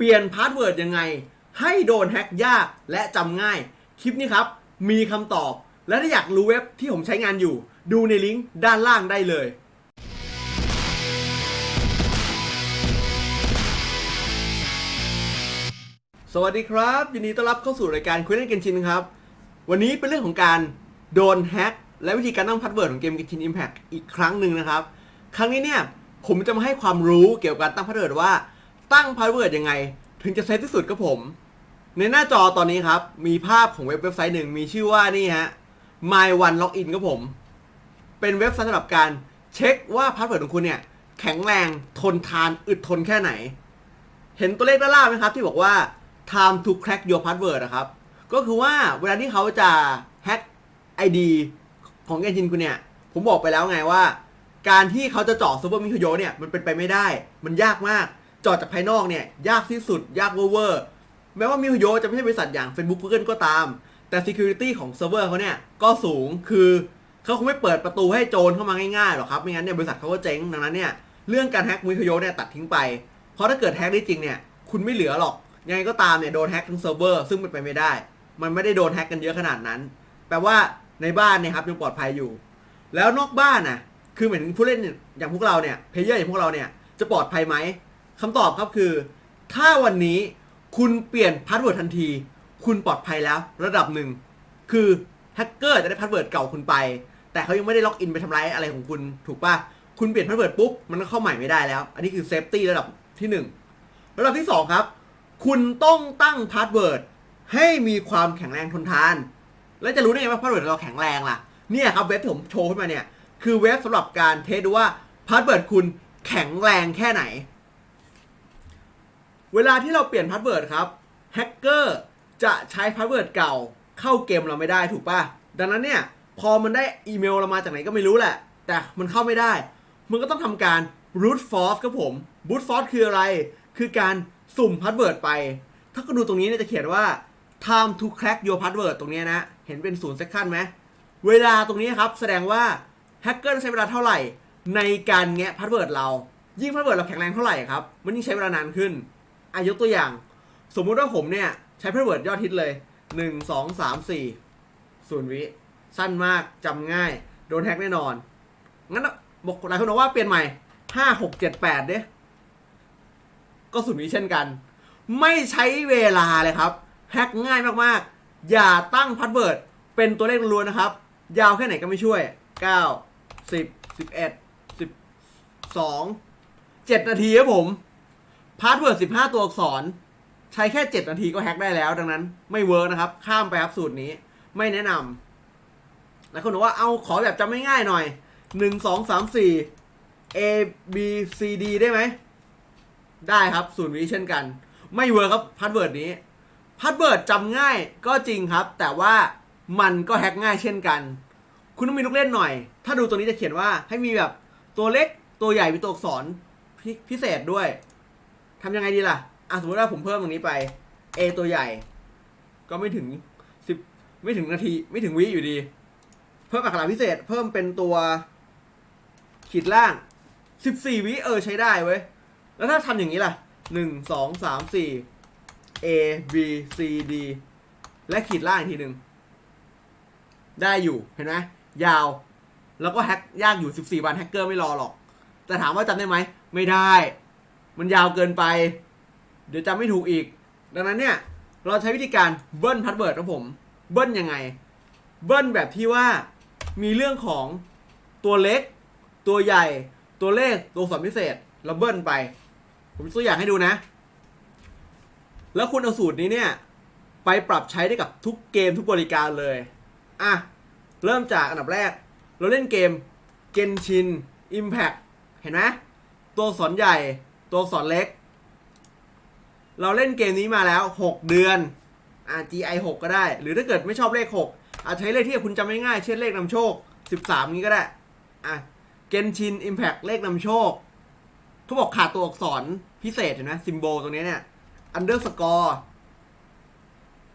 เปลี่ยนพาสเวิร์ดยังไง ให้โดนแฮ็กยากและจำง่าย คลิปนี้ครับ มีคำตอบ และถ้าอยากรู้เว็บที่ผมใช้งานอยู่ ดูในลิงก์ด้านล่างได้เลยสวัสดีครับยินดีต้อนรับเข้าสู่รายการคุยเล่นเกนชินครับ วันนี้เป็นเรื่องของการโดนแฮ็กและวิธีการตั้งพาสเวิร์ดของเกมเกนชิน Impact อีกครั้งหนึ่งนะครับ ครั้งนี้เนี่ยผมจะมาให้ความรู้เกี่ยวกับการตั้งพาสเวิร์ดว่า ตั้งพาสเวิร์ดยังไง ถึงจะเซฟที่สุดครับผม ในหน้าจอตอนนี้ครับ มีภาพของเว็บเว็บไซต์หนึ่งมีชื่อว่านี่ฮะ my one login ครับผม เป็นเว็บไซต์สำหรับการเช็คว่าพาสเวิร์ดของคุณเนี่ย แข็งแรงทนทานอึดทนแค่ไหน เห็นตัวเลขด้านล่างไหมครับ ที่บอกว่า time to crack your password นะครับ ก็คือว่าเวลาที่เขาจะแฮ็ก ID ของเอนจินคุณเนี่ย ผมบอกไปแล้วไงว่า การที่เขาจะเจาะซิร์ฟเวอร์มิโคโยเนี่ย มันเป็นไปไม่ได้ มันยากมาก จาะจากภายนอกเนี่ย ยากที่สุด ยากเวอร์แม้ว่ามิโคโยจะไม่ใช่บริษัทอย่าง Facebook Google ก็ตาม แต่ Security ของเซิร์ฟเวอร์เขาเนี่ย ก็สูงคือเขาคงไม่เปิดประตูให้โจรเข้ามาง่ายๆหรอกครับ ไม่งั้นเนี่ยบริษัทเขาก็เจ๊งดังนั้นเนี่ยเรื่องการแฮ็กมิโคโยเนี่ยตัดทิ้งไป เพราะถ้าเกิดแฮ็กได้จริงเนี่ยคุณไม่เหลือหรอก ยังไงก็ตามเนี่ยโดนแฮ็กทั้งเซิร์ฟเวอร์ซึ่งเป็นไปไม่ได้ มันไม่ได้โดนแฮ็กกันเยอะขนาดนั้น แปลว่าในบ้านเนี่ยครับยังปลอดภัยอยู่ แล้วนอกบ้านน่ะคือเหมือนผู้เล่นอย่างพวกเราเนี่ยเพลเยอร์อย่างพวกเราเนี่ยจะปลอดภัยไหม คำตอบครับคือ ถ้าวันนี้คุณเปลี่ยนพาสเวิร์ดทันที คุณปลอดภัยแล้วระดับหนึ่ง คือแฮกเกอร์จะได้พาสเวิร์ดเก่าคุณไป แต่เขายังไม่ได้ล็อกอินไปทำร้ายอะไรของคุณถูกปะคุณเปลี่ยนพาสเวิร์ดปุ๊บ มันก็เข้าใหม่ไม่ได้แล้ว อันนี้คือเซฟตี้ระดับที่หนึ่งระดับที่สองครับ คุณต้องตั้งพาสเวิร์ดให้มีความแข็งแรงทนทาน แล้วจะรู้ได้ไงว่าพาสเวิร์ดเราแข็งแรงล่ะ เนี่ยครับเว็บที่ผมโชว์ขึ้นมาเนี่ย คือเว็บสำหรับการเทสดูว่าพาสเวิร์ดคุณแข็งแรงแค่ไหน เวลาที่เราเปลี่ยนพาสเวิร์ดครับแฮกเกอร์จะใช้พาสเวิร์ดเก่าเข้าเกมเราไม่ได้ถูกป่ะดังนั้นเนี่ยพอมันได้อีเมลเรามาจากไหนก็ไม่รู้แหละ แต่มันเข้าไม่ได้ มันก็ต้องทำการ brute force ครับผม brute force คืออะไร คือการสุ่มพาสเวิร์ดไป ถ้าก็ดูตรงนี้เนี่ยจะเขียนว่า time to crack your password ตรงนี้นะ เห็นเป็นศูนย์ second ไหม เวลาตรงนี้ครับ แสดงว่าแฮกเกอร์ใช้เวลาเท่าไหร่ ในการแงะพาสเวิร์ดเรา ยิ่งพาสเวิร์ดเราแข็งแรงเท่าไหร่ครับ มันยิ่งใช้เวลานานขึ้น อายกตัวอย่าง สมมุติว่าผมเนี่ยใช้พาสเวิร์ดยอดฮิตเลย1 2 3 4ศูนย์วิสั้นมากจำง่าย โดนแฮกแน่นอน งั้นบอกหลายคนบอกว่าเปลี่ยนใหม่5 6 7 8เด้ก็ศูนย์วิเช่นกัน ไม่ใช้เวลาเลยครับ แฮกง่ายมากๆ อย่าตั้งพาสเวิร์ดเป็นตัวเลขล้วนนะครับ ยาวแค่ไหนก็ไม่ช่วย9 10 11 12 7นาทีครับผม พาสเวิร์ด15ตัวอักษร ใช้แค่7นาทีก็แฮ็กได้แล้ว ดังนั้น ไม่เวิร์กนะครับ ข้ามไปครับสูตรนี้ ไม่แนะนำแล้วคนบอกว่าเอาขอแบบจำไม่ง่ายหนึ่งสอย1 2 3 4 A B C D ได้ไหม ได้ครับศูนย์วิเช่นกัน ไม่เวิร์คครับพาสเวิร์ดนี้พาสเวิร์ดจำง่ายก็จริงครับ แต่ว่ามันก็แฮ็กง่ายเช่นกัน คุณต้องมีลูกเล่นหน่อย ถ้าดูตัวนี้จะเขียนว่าให้มีแบบตัวเล็กตัวใหญ่มีตัวอักษรพพิเศษด้วย ทำยังไงดีล่ะ อะสมมติว่าผมเพิ่มตรงนี้ไป A ตัวใหญ่ ก็ไม่ถึงสิบไม่ถึงนาที ไม่ถึงวิอยู่ดี เพิ่มอักขระพิเศษ เพิ่มเป็นตัว ขีดล่างสิบสี่วิเออใช้ได้เว้ย แล้วถ้าทำอย่างนี้ล่ะหนึ่งสองสามสี่ A B C D และขีดล่างอีกทีหนึ่งได้อยู่เห็นไหมยาว แล้วก็แฮกยากอยู่ 14 วันแฮกเกอร์ไม่รอหรอก แต่ถามว่าจำได้ไหม ไม่ได้ มันยาวเกินไป เดี๋ยวจำไม่ถูกอีก ดังนั้นเนี่ย เราใช้วิธีการเบิ้ลพาสเวิร์ดครับผม เบิ้ลยังไง เบิ้ลแบบที่ว่ามีเรื่องของตัวเล็ก ตัวใหญ่ ตัวเลข ตัวอักษรพิเศษ เราเบิ้ลไป ผมตัวอย่างให้ดูนะ แล้วคุณเอาสูตรนี้เนี่ย ไปปรับใช้ได้กับทุกเกมทุกบริการเลย อะ เริ่มจากอันดับแรก เราเล่นเกม Genshin Impact เห็นไหมตัวอักษรใหญ่ ตัวอักษรเล็ก เราเล่นเกมนี้มาแล้ว 6 เดือนอ่า GI 6 ก็ได้ หรือถ้าเกิดไม่ชอบเลข 6 อาจใช้เลขที่คุณจำง่ายเช่นเลขนำโชค 13 นี้ก็ได้อะ Genshin Impact เลขนำโชคเขาบอกขาดตัวอักษรพิเศษเห็นไหมซิมโบลตรงนี้เนี่ย underscore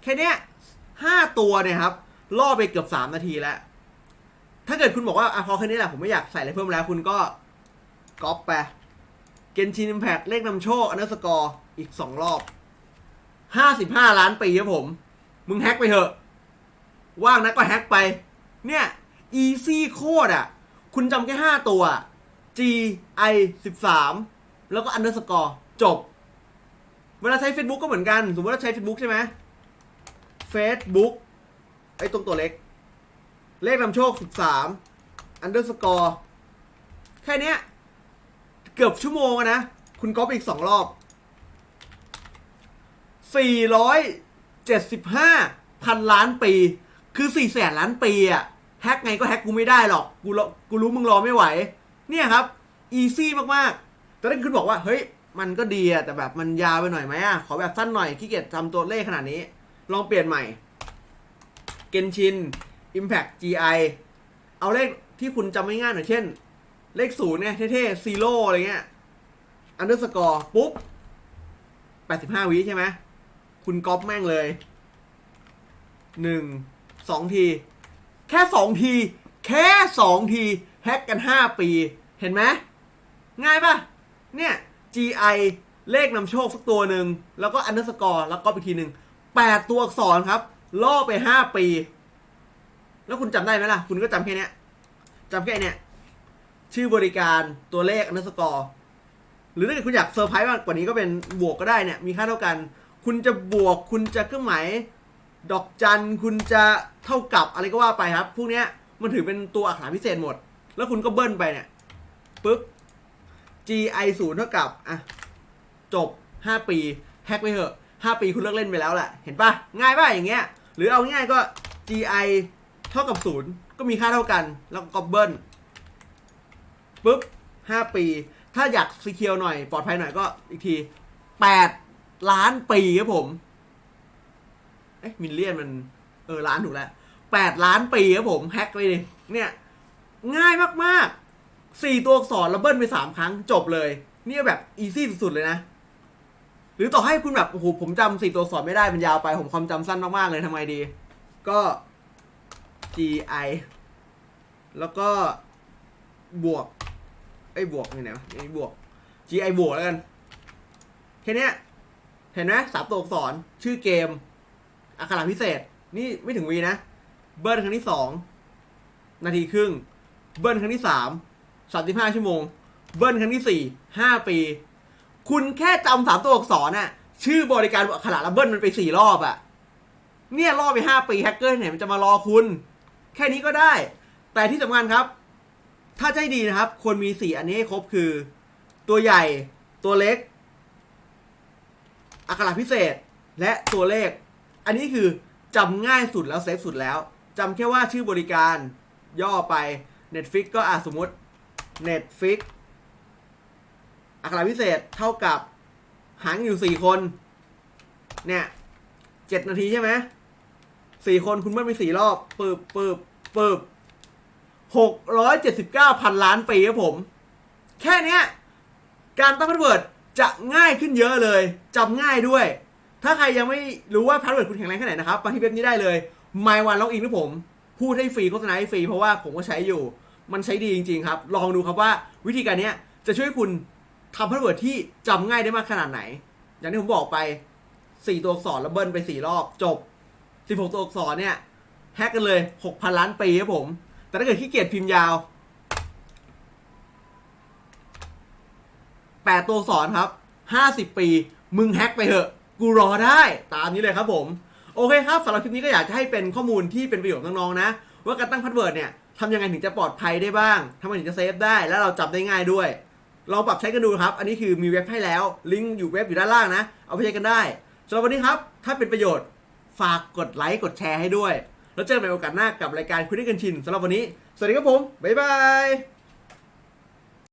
แค่เนี้ยห้าตัวเนี่ยครับ ล่อไปเกือบสามนาทีแล้ว ถ้าเกิดคุณบอกว่าอะพอแค่นี้แหละผมไม่อยากใส่อะไรเพิ่มแล้ว คุณก็ก๊อปไป Genshin Impact เลขนำโชค underscore อีกสองรอบห้าสิบห้าล้านปีครับผม มึงแฮ็กไปเถอะ ว่างนะก็แฮ็กไป เนี่ย easy โคตรอะ คุณจำแค่ห้าตัว G I สิบสามแล้วก็ underscore จบ เวลาใช้ Facebook ก็เหมือนกัน สมมติว่าใช้ Facebook ใช่ไหม Facebook ไอ้ตรงตัวเล็ก เลขนำโชค 13 underscore แค่นี้ เกือบชั่วโมงอะนะ คุณก๊อปอีกสองรอบ 475พันล้านปี คือ4แสนล้านปีอะแฮกไงก็แฮกกูไม่ได้หรอก กูรอกูรู้มึงรอไม่ไหว เนี่ยครับ อีซี่มากๆ แต่ถ้าคุณบอกว่า เฮ้ย มันก็ดีอะแต่แบบมันยาวไปหน่อยไหมอะขอแบบสั้นหน่อยขี้เกียจทำตัวเลขขนาดนี้ ลองเปลี่ยนใหม่เกนชิน Impact GI เอาเลขที่คุณจำไม่ง่ายหน่อยเช่น เลขศูนย์เนี่ยเท่ๆซีโร่อะไรเงี้ยอันเดอร์สกอร์ปุ๊บ85วิใช่ไหมคุณก๊อปแม่งเลยหนึ่งสองที แค่สองที แค่สองทีแฮกกัน5ปี เห็นไหมง่ายปะเนี่ย GI เลขนำโชคสักตัวหนึ่ง แล้วก็อันเดอร์สกอร์แล้วก็อีกทีหนึ่งแปดตัวอักษรครับ ล่อไป5ปี แล้วคุณจำได้ไหมล่ะ คุณก็จำแค่เนี้ยจำแค่เนี้ย ชื่อบริการตัวเลขอันสกอร์หรือถ้าเกิดคุณอยากเซอร์ไพรส์มากกว่านี้ก็เป็นบวกก็ได้เนี่ยมีค่าเท่ากัน คุณจะบวกคุณจะเครื่องหมายดอกจันคุณจะเท่ากับอะไรก็ว่าไปครับ พวกเนี้ยมันถือเป็นตัวอักษรพิเศษหมด แล้วคุณก็เบิ้ลไปเนี่ยปุ๊บ GI ศูนย์เท่ากับอะจบ 5 ปีแฮกไปเถอะ5 ปีคุณเลิกเล่นไปแล้วแหละเห็นปะง่ายป่ะอย่างเงี้ย หรือเอาง่ายๆก็ GI เท่ากับศูนย์ก็มีค่าเท่ากัน แล้วก็เบิ้ล ปุ๊บ5ปี ถ้าอยากซีเคียวหน่อย ปลอดภัยหน่อยก็อีกที8ล้านปีครับผม เอ๊ะมิลเลียนมัน เออ ล้านถูกแล้ว8ล้านปีครับผม แฮกไปดิเนี่ย ง่ายมากๆ4ตัวอักษรแล้วเบิ้ลไป3ครั้งจบเลยเนี่ยแบบอีซี่สุดๆเลยนะ หรือต่อให้คุณแบบโอ้โหผมจำสี่ตัวอักษรไม่ได้มันยาวไป ผมความจำสั้นมากๆเลยทำไงดี ก็ GI แล้วก็บวก ไอ้บวกนี่ไหนวะไอ้บวก GI บวกแล้วกัน แค่เนี้ย เห็นไหมสามตัวอักษรชื่อเกม อักขระพิเศษ นี่ไม่ถึงวีนะ เบิ้ลครั้งที่สอง นาทีครึ่ง เบิ้ลครั้งที่สามสามสิบห้าชั่วโมง เบิ้ลครั้งที่สี่ห้าปี คุณแค่จำสามตัวอักษรน่ะ ชื่อบริการอักขระแล้วเบิ้ลมันไปสี่รอบอะเนี่ยรอบไปห้าปีแฮกเกอร์เนี่ยมันจะมารอคุณ แค่นี้ก็ได้ แต่ที่สำคัญครับ ถ้าให้ดีนะครับ ควรมีสี่อันนี้ให้ครบคือ ตัวใหญ่ ตัวเล็ก อักขระพิเศษ และตัวเลข อันนี้คือจำง่ายสุดแล้วเซฟสุดแล้วจำแค่ว่าชื่อบริการย่อไป Netflix ก็อะสมมติ Netflix อักขระพิเศษเท่ากับหางอยู่สี่คน เนี่ยเจ็ดนาทีใช่ไหมสี่คนคุณเบิ้ลไปสี่รอบปืบปืบปืบ หกร้อยเจ็ดสิบเก้าพันล้านปีครับผม แค่นี้การตั้งพาสเวิร์ดจะง่ายขึ้นเยอะเลยจำง่ายด้วย ถ้าใครยังไม่รู้ว่าพาสเวิร์ดคุณแข็งแรงแค่ไหนนะครับมาที่เว็บนี้ได้เลย My One Login ที่ผมพูดให้ฟรีโฆษณาให้ฟรีเพราะว่าผมก็ใช้อยู่ มันใช้ดีจริงๆครับ ลองดูครับว่าวิธีการนี้จะช่วยคุณทำพาสเวิร์ดที่จำง่ายได้มากขนาดไหน อย่างที่ผมบอกไป 4 ตัวอักษรแล้วเบิ้ลไป 4 รอบจบ 16 ตัวอักษรเนี่ยแฮกกันเลย 6,000 ล้านปีครับผม แต่ถ้าเกิดขี้เกียจพิมพ์ยาว8ตัวอักษรครับ50ปี มึงแฮ็กไปเถอะ กูรอได้ตามนี้เลยครับผม โอเคครับสำหรับคลิปนี้ก็อยากจะให้เป็นข้อมูลที่เป็นประโยชน์น้องๆนะ ว่าการตั้งพาสเวิร์ดเนี่ยทำยังไงถึงจะปลอดภัยได้บ้างทำไมถึงจะเซฟได้และเราจำได้ง่ายด้วยลองปรับใช้กันดูครับ อันนี้คือมีเว็บให้แล้ว ลิงก์อยู่เว็บอยู่ด้านล่างนะ เอาไปใช้กันได้สำหรับวันนี้ครับ ถ้าเป็นประโยชน์ ฝากกดไลค์ กดแชร์ให้ด้วย แล้วเจอกันใหม่โอกาสหน้ากับรายการคุยด้วยกันชินสำหรับวันนี้ สวัสดีครับผม บ๊ายบาย